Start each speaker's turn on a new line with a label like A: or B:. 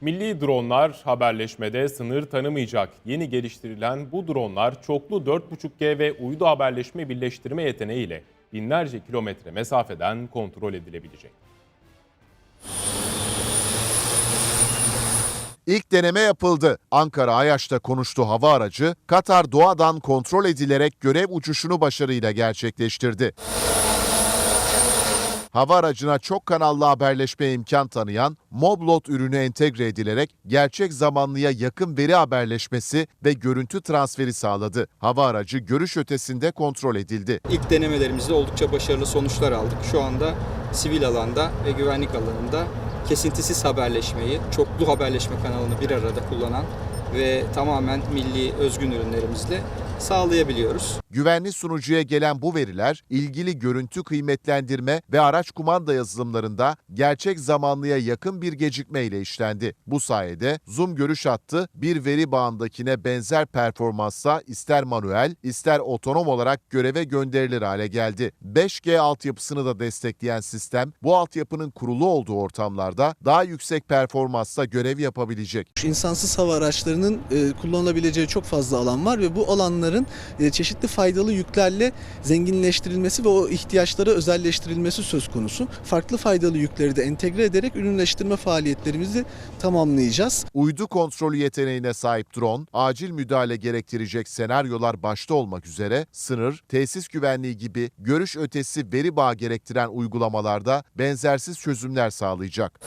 A: Milli dronlar haberleşmede sınır tanımayacak. Yeni geliştirilen bu dronlar çoklu 4.5G ve uydu haberleşme birleştirme yeteneğiyle binlerce kilometre mesafeden kontrol edilebilecek.
B: İlk deneme yapıldı. Ankara Ayaş'ta konuştu hava aracı, Katar Doğa'dan kontrol edilerek görev uçuşunu başarıyla gerçekleştirdi. Hava aracına çok kanallı haberleşme imkan tanıyan Moblot ürünü entegre edilerek gerçek zamanlıya yakın veri haberleşmesi ve görüntü transferi sağladı. Hava aracı görüş ötesinde kontrol edildi.
C: İlk denemelerimizde oldukça başarılı sonuçlar aldık. Şu anda sivil alanda ve güvenlik alanında kesintisiz haberleşmeyi, çoklu haberleşme kanalını bir arada kullanan ve tamamen milli özgün ürünlerimizle sağlayabiliyoruz.
B: Güvenli sunucuya gelen bu veriler ilgili görüntü kıymetlendirme ve araç kumanda yazılımlarında gerçek zamanlıya yakın bir gecikme ile işlendi. Bu sayede zoom görüş hattı bir veri bağındakine benzer performansa ister manuel ister otonom olarak göreve gönderilir hale geldi. 5G altyapısını da destekleyen sistem bu altyapının kurulu olduğu ortamlarda daha yüksek performansla görev yapabilecek.
D: İnsansız hava araçlarının e, kullanılabileceği çok fazla alan var ve bu alanların e, çeşitli faydalı yüklerle zenginleştirilmesi ve o ihtiyaçlara özelleştirilmesi söz konusu. Farklı faydalı yükleri de entegre ederek ürünleştirme faaliyetlerimizi tamamlayacağız.
B: Uydu kontrolü yeteneğine sahip drone, acil müdahale gerektirecek senaryolar başta olmak üzere sınır, tesis güvenliği gibi görüş ötesi veri bağı gerektiren uygulamalarda benzersiz çözümler sağlayacak.